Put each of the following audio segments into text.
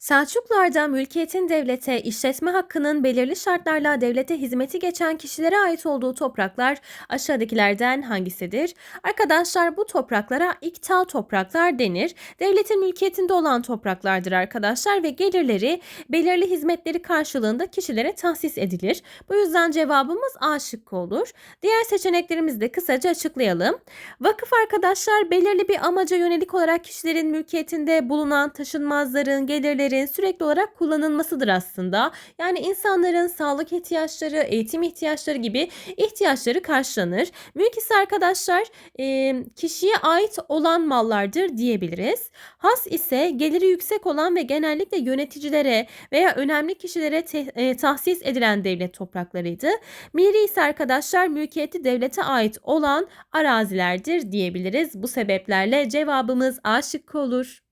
Selçuklularda mülkiyetin devlete, işletme hakkının belirli şartlarla devlete hizmeti geçen kişilere ait olduğu topraklar aşağıdakilerden hangisidir? Arkadaşlar bu topraklara ikta topraklar denir. Devletin mülkiyetinde olan topraklardır arkadaşlar ve gelirleri belirli hizmetleri karşılığında kişilere tahsis edilir. Bu yüzden cevabımız A şıkkı olur. Diğer seçeneklerimizi de kısaca açıklayalım. Vakıf arkadaşlar belirli bir amaca yönelik olarak kişilerin mülkiyetinde bulunan taşınmazların, gelirlerin sürekli olarak kullanılmasıdır aslında. Yani insanların sağlık ihtiyaçları, eğitim ihtiyaçları gibi ihtiyaçları karşılanır. Mülk ise arkadaşlar e, kişiye ait olan mallardır diyebiliriz. Has ise geliri yüksek olan ve genellikle yöneticilere veya önemli kişilere te- e, tahsis edilen devlet topraklarıydı. Miri ise arkadaşlar mülkiyeti devlete ait olan arazilerdir diyebiliriz. Bu sebeplerle cevabımız A şıkkı olur.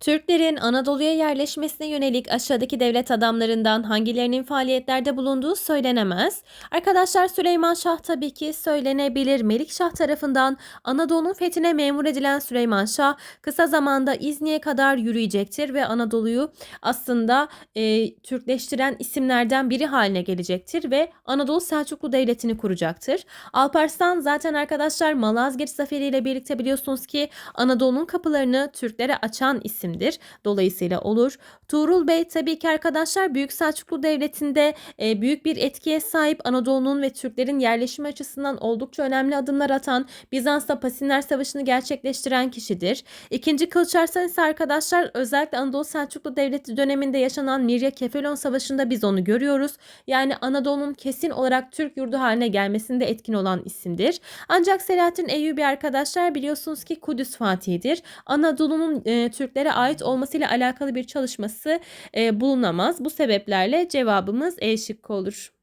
Türklerin Anadolu'ya yerleşmesine yönelik aşağıdaki devlet adamlarından hangilerinin faaliyetlerde bulunduğu söylenemez. Arkadaşlar Süleyman Şah tabii ki söylenebilir. Melikşah tarafından Anadolu'nun fethine memur edilen Süleyman Şah kısa zamanda İzni'ye kadar yürüyecektir ve Anadolu'yu aslında e, Türkleştiren isimlerden biri haline gelecektir ve Anadolu Selçuklu Devleti'ni kuracaktır. Alparslan zaten arkadaşlar Malazgirt Zaferi ile birlikte biliyorsunuz ki Anadolu'nun kapılarını Türklere açan isimdir. Dolayısıyla olur. Tuğrul Bey tabii ki arkadaşlar Büyük Selçuklu Devleti'nde e, büyük bir etkiye sahip Anadolu'nun ve Türklerin yerleşimi açısından oldukça önemli adımlar atan Bizans'ta Pasinler Savaşı'nı gerçekleştiren kişidir. İkinci Kılıç Arslan ise arkadaşlar özellikle Anadolu Selçuklu Devleti döneminde yaşanan Mirya Kefelon Savaşı'nda biz onu görüyoruz. Yani Anadolu'nun kesin olarak Türk yurdu haline gelmesinde etkin olan isimdir. Ancak Selahattin Eyyubi arkadaşlar biliyorsunuz ki Kudüs Fatihi'dir. Anadolu'nun e, Türklere ait olmasıyla alakalı bir çalışması e, bulunamaz. Bu sebeplerle cevabımız E şıkkı olur.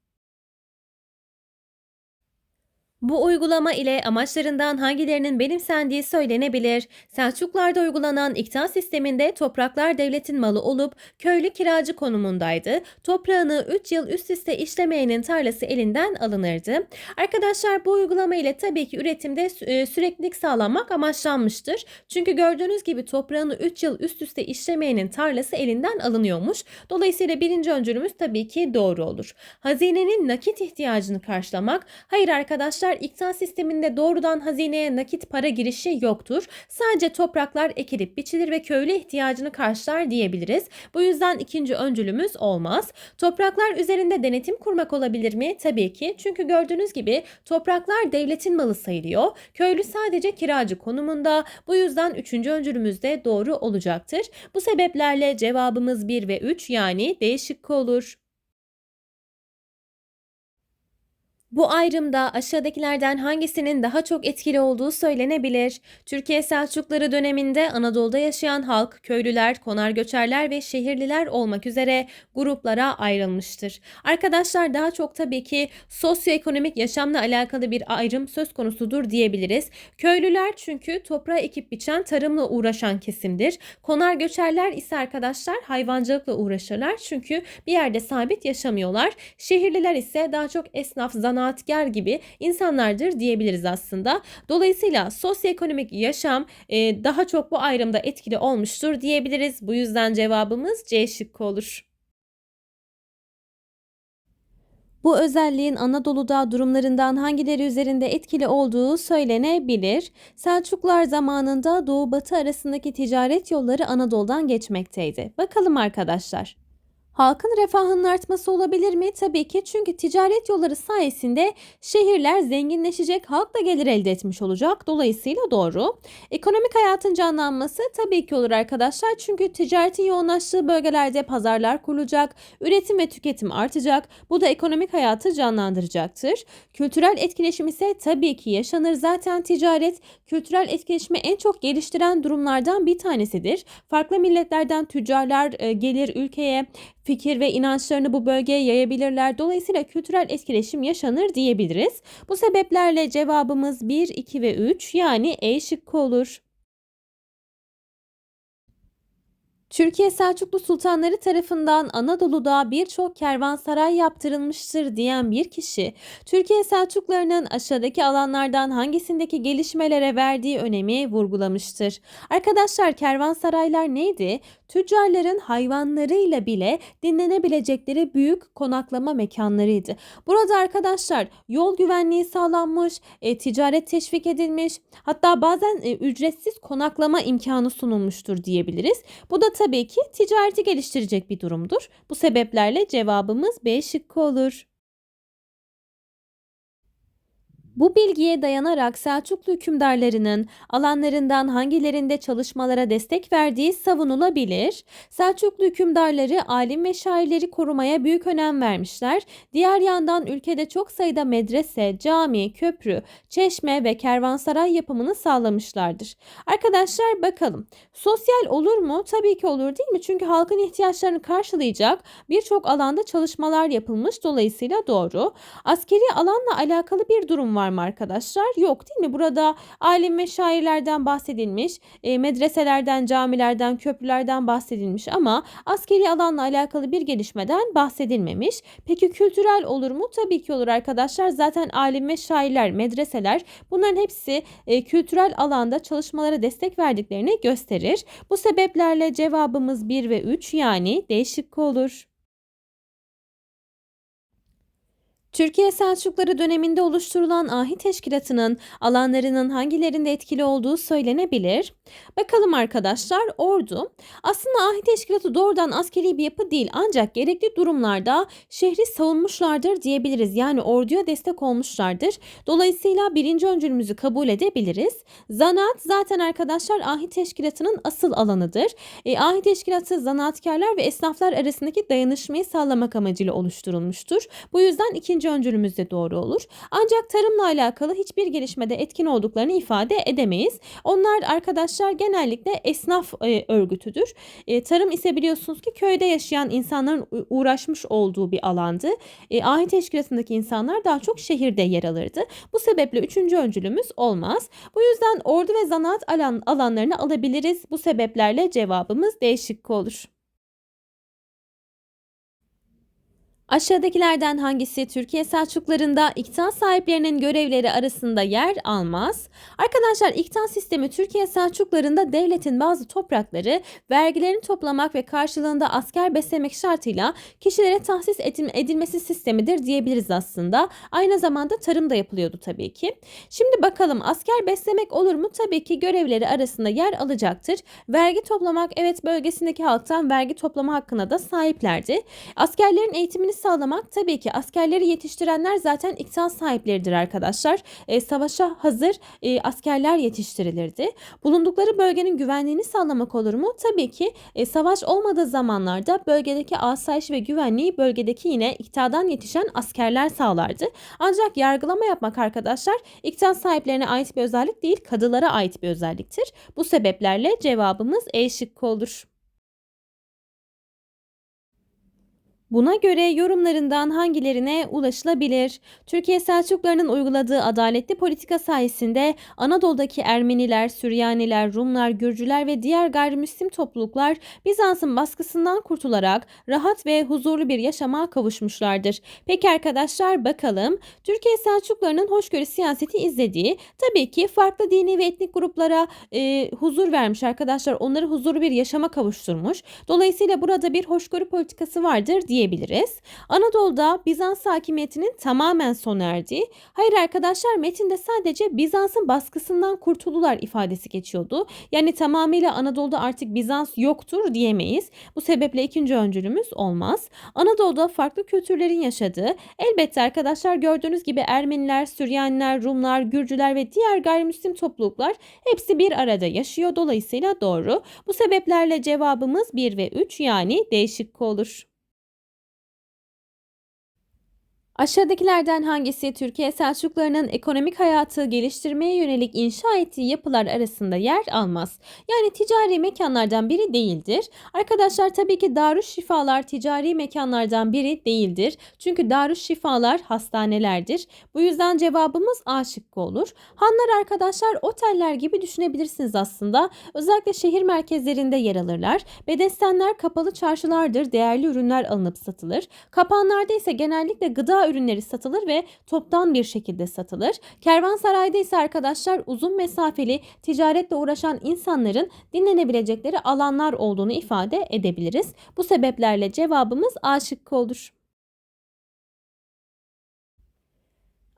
Bu uygulama ile amaçlarından hangilerinin benimsendiği söylenebilir. Selçuklarda uygulanan ikta sisteminde topraklar devletin malı olup köylü kiracı konumundaydı. Toprağını 3 yıl üst üste işlemeyenin tarlası elinden alınırdı. Arkadaşlar bu uygulama ile tabii ki üretimde e, süreklilik sağlanmak amaçlanmıştır. Çünkü gördüğünüz gibi toprağını 3 yıl üst üste işlemeyenin tarlası elinden alınıyormuş. Dolayısıyla birinci öncülümüz tabii ki doğru olur. Hazinenin nakit ihtiyacını karşılamak. Hayır arkadaşlar iktisat sisteminde doğrudan hazineye nakit para girişi yoktur. Sadece topraklar ekilip biçilir ve köylü ihtiyacını karşılar diyebiliriz. Bu yüzden ikinci öncülümüz olmaz. Topraklar üzerinde denetim kurmak olabilir mi? Tabii ki. Çünkü gördüğünüz gibi topraklar devletin malı sayılıyor. Köylü sadece kiracı konumunda. Bu yüzden üçüncü öncülümüz de doğru olacaktır. Bu sebeplerle cevabımız 1 ve 3 yani D şıkkı olur. Bu ayrımda aşağıdakilerden hangisinin daha çok etkili olduğu söylenebilir. Türkiye Selçukları döneminde Anadolu'da yaşayan halk, köylüler, konar göçerler ve şehirliler olmak üzere gruplara ayrılmıştır. Arkadaşlar daha çok tabii ki sosyoekonomik yaşamla alakalı bir ayrım söz konusudur diyebiliriz. Köylüler çünkü toprağı ekip biçen, tarımla uğraşan kesimdir. Konar göçerler ise arkadaşlar hayvancılıkla uğraşırlar çünkü bir yerde sabit yaşamıyorlar. Şehirliler ise daha çok esnaf, zanaatkar gibi insanlardır diyebiliriz aslında. Dolayısıyla sosyoekonomik yaşam e, daha çok bu ayrımda etkili olmuştur diyebiliriz. Bu yüzden cevabımız C şıkkı olur. Bu özelliğin Anadolu'da durumlarından hangileri üzerinde etkili olduğu söylenebilir. Selçuklular zamanında Doğu Batı arasındaki ticaret yolları Anadolu'dan geçmekteydi. Bakalım arkadaşlar. Halkın refahının artması olabilir mi? Tabii ki çünkü ticaret yolları sayesinde şehirler zenginleşecek, halk da gelir elde etmiş olacak. Dolayısıyla doğru. Ekonomik hayatın canlanması tabii ki olur arkadaşlar. Çünkü ticaretin yoğunlaştığı bölgelerde pazarlar kurulacak, üretim ve tüketim artacak. Bu da ekonomik hayatı canlandıracaktır. Kültürel etkileşim ise tabii ki yaşanır. Zaten ticaret kültürel etkileşimi en çok geliştiren durumlardan bir tanesidir. Farklı milletlerden tüccarlar e, gelir ülkeye, fikir ve inançlarını bu bölgeye yayabilirler. Dolayısıyla kültürel etkileşim yaşanır diyebiliriz. Bu sebeplerle cevabımız 1, 2 ve 3 yani E şıkkı olur. Türkiye Selçuklu sultanları tarafından Anadolu'da birçok kervansaray yaptırılmıştır diyen bir kişi, Türkiye Selçuklularının aşağıdaki alanlardan hangisindeki gelişmelere verdiği önemi vurgulamıştır. Arkadaşlar kervansaraylar neydi? Tüccarların hayvanlarıyla bile dinlenebilecekleri büyük konaklama mekanlarıydı. Burada arkadaşlar yol güvenliği sağlanmış, e, ticaret teşvik edilmiş, hatta bazen e, ücretsiz konaklama imkanı sunulmuştur diyebiliriz. Bu da tabii ki ticareti geliştirecek bir durumdur. Bu sebeplerle cevabımız B şıkkı olur. Bu bilgiye dayanarak Selçuklu hükümdarlarının alanlarından hangilerinde çalışmalara destek verdiği savunulabilir. Selçuklu hükümdarları alim ve şairleri korumaya büyük önem vermişler. Diğer yandan ülkede çok sayıda medrese, cami, köprü, çeşme ve kervansaray yapımını sağlamışlardır. Arkadaşlar bakalım. Sosyal olur mu? Tabii ki olur değil mi? Çünkü halkın ihtiyaçlarını karşılayacak birçok alanda çalışmalar yapılmış. Dolayısıyla doğru. Askeri alanla alakalı bir durum var var mı arkadaşlar? Yok değil mi? Burada alim ve şairlerden bahsedilmiş, e, medreselerden, camilerden, köprülerden bahsedilmiş ama askeri alanla alakalı bir gelişmeden bahsedilmemiş. Peki kültürel olur mu? Tabii ki olur arkadaşlar. Zaten alim ve şairler, medreseler bunların hepsi e, kültürel alanda çalışmalara destek verdiklerini gösterir. Bu sebeplerle cevabımız 1 ve 3 yani değişik olur. Türkiye Selçukları döneminde oluşturulan ahi teşkilatının alanlarının hangilerinde etkili olduğu söylenebilir. Bakalım arkadaşlar ordu. Aslında ahi teşkilatı doğrudan askeri bir yapı değil ancak gerekli durumlarda şehri savunmuşlardır diyebiliriz. Yani orduya destek olmuşlardır. Dolayısıyla birinci öncülümüzü kabul edebiliriz. Zanaat zaten arkadaşlar ahi teşkilatının asıl alanıdır. E, ahi teşkilatı zanaatkarlar ve esnaflar arasındaki dayanışmayı sağlamak amacıyla oluşturulmuştur. Bu yüzden ikinci ikinci öncülümüz de doğru olur. Ancak tarımla alakalı hiçbir gelişmede etkin olduklarını ifade edemeyiz. Onlar arkadaşlar genellikle esnaf e, örgütüdür. E, tarım ise biliyorsunuz ki köyde yaşayan insanların uğraşmış olduğu bir alandı. E, ahi teşkilatındaki insanlar daha çok şehirde yer alırdı. Bu sebeple üçüncü öncülümüz olmaz. Bu yüzden ordu ve zanaat alan, alanlarını alabiliriz. Bu sebeplerle cevabımız değişik olur. Aşağıdakilerden hangisi Türkiye Selçuklarında iktan sahiplerinin görevleri arasında yer almaz? Arkadaşlar iktan sistemi Türkiye Selçuklarında devletin bazı toprakları vergilerini toplamak ve karşılığında asker beslemek şartıyla kişilere tahsis edilmesi sistemidir diyebiliriz aslında. Aynı zamanda tarım da yapılıyordu tabii ki. Şimdi bakalım asker beslemek olur mu? Tabii ki görevleri arasında yer alacaktır. Vergi toplamak evet bölgesindeki halktan vergi toplama hakkına da sahiplerdi. Askerlerin eğitimini sağlamak tabii ki askerleri yetiştirenler zaten iktisat sahipleridir arkadaşlar. E, savaşa hazır e, askerler yetiştirilirdi. Bulundukları bölgenin güvenliğini sağlamak olur mu? Tabii ki e, savaş olmadığı zamanlarda bölgedeki asayiş ve güvenliği bölgedeki yine iktidardan yetişen askerler sağlardı. Ancak yargılama yapmak arkadaşlar iktisat sahiplerine ait bir özellik değil kadılara ait bir özelliktir. Bu sebeplerle cevabımız E şıkkı olur. Buna göre yorumlarından hangilerine ulaşılabilir? Türkiye Selçuklularının uyguladığı adaletli politika sayesinde Anadolu'daki Ermeniler, Süryaniler, Rumlar, Gürcüler ve diğer gayrimüslim topluluklar Bizans'ın baskısından kurtularak rahat ve huzurlu bir yaşama kavuşmuşlardır. Peki arkadaşlar bakalım Türkiye Selçuklularının hoşgörü siyaseti izlediği tabii ki farklı dini ve etnik gruplara e, huzur vermiş arkadaşlar. Onları huzurlu bir yaşama kavuşturmuş. Dolayısıyla burada bir hoşgörü politikası vardır diye diyebiliriz. Anadolu'da Bizans hakimiyetinin tamamen sona erdiği, hayır arkadaşlar metinde sadece Bizans'ın baskısından kurtuldular ifadesi geçiyordu. Yani tamamıyla Anadolu'da artık Bizans yoktur diyemeyiz. Bu sebeple ikinci öncülümüz olmaz. Anadolu'da farklı kültürlerin yaşadığı, elbette arkadaşlar gördüğünüz gibi Ermeniler, Süryaniler, Rumlar, Gürcüler ve diğer gayrimüslim topluluklar hepsi bir arada yaşıyor. Dolayısıyla doğru. Bu sebeplerle cevabımız 1 ve 3 yani değişik olur. Aşağıdakilerden hangisi Türkiye Selçuklularının ekonomik hayatı geliştirmeye yönelik inşa ettiği yapılar arasında yer almaz? Yani ticari mekanlardan biri değildir. Arkadaşlar tabii ki Darüşşifalar ticari mekanlardan biri değildir. Çünkü Darüşşifalar hastanelerdir. Bu yüzden cevabımız A şıkkı olur. Hanlar arkadaşlar oteller gibi düşünebilirsiniz aslında. Özellikle şehir merkezlerinde yer alırlar. Bedestenler kapalı çarşılardır. Değerli ürünler alınıp satılır. Kapanlarda ise genellikle gıda ürünleri satılır ve toptan bir şekilde satılır. Kervansarayda ise arkadaşlar uzun mesafeli ticaretle uğraşan insanların dinlenebilecekleri alanlar olduğunu ifade edebiliriz. Bu sebeplerle cevabımız A şıkkı olur.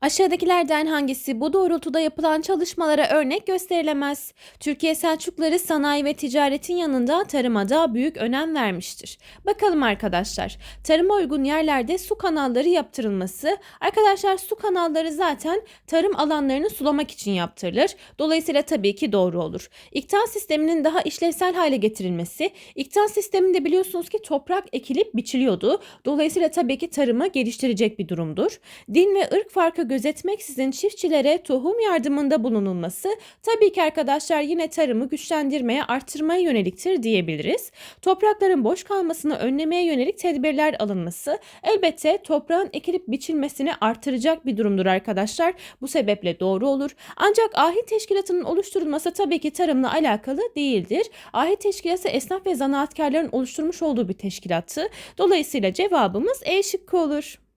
Aşağıdakilerden hangisi bu doğrultuda yapılan çalışmalara örnek gösterilemez? Türkiye Selçukluları sanayi ve ticaretin yanında tarıma da büyük önem vermiştir. Bakalım arkadaşlar. Tarıma uygun yerlerde su kanalları yaptırılması. Arkadaşlar su kanalları zaten tarım alanlarını sulamak için yaptırılır. Dolayısıyla tabii ki doğru olur. İktal sisteminin daha işlevsel hale getirilmesi. İktal sisteminde biliyorsunuz ki toprak ekilip biçiliyordu. Dolayısıyla tabii ki tarımı geliştirecek bir durumdur. Din ve ırk farkı gözetmeksizin çiftçilere tohum yardımında bulunulması tabii ki arkadaşlar yine tarımı güçlendirmeye, arttırmaya yöneliktir diyebiliriz. Toprakların boş kalmasını önlemeye yönelik tedbirler alınması elbette toprağın ekilip biçilmesini artıracak bir durumdur arkadaşlar. Bu sebeple doğru olur. Ancak ahit teşkilatının oluşturulması tabii ki tarımla alakalı değildir. Ahit teşkilatı esnaf ve zanaatkarların oluşturmuş olduğu bir teşkilattı. Dolayısıyla cevabımız E şıkkı olur.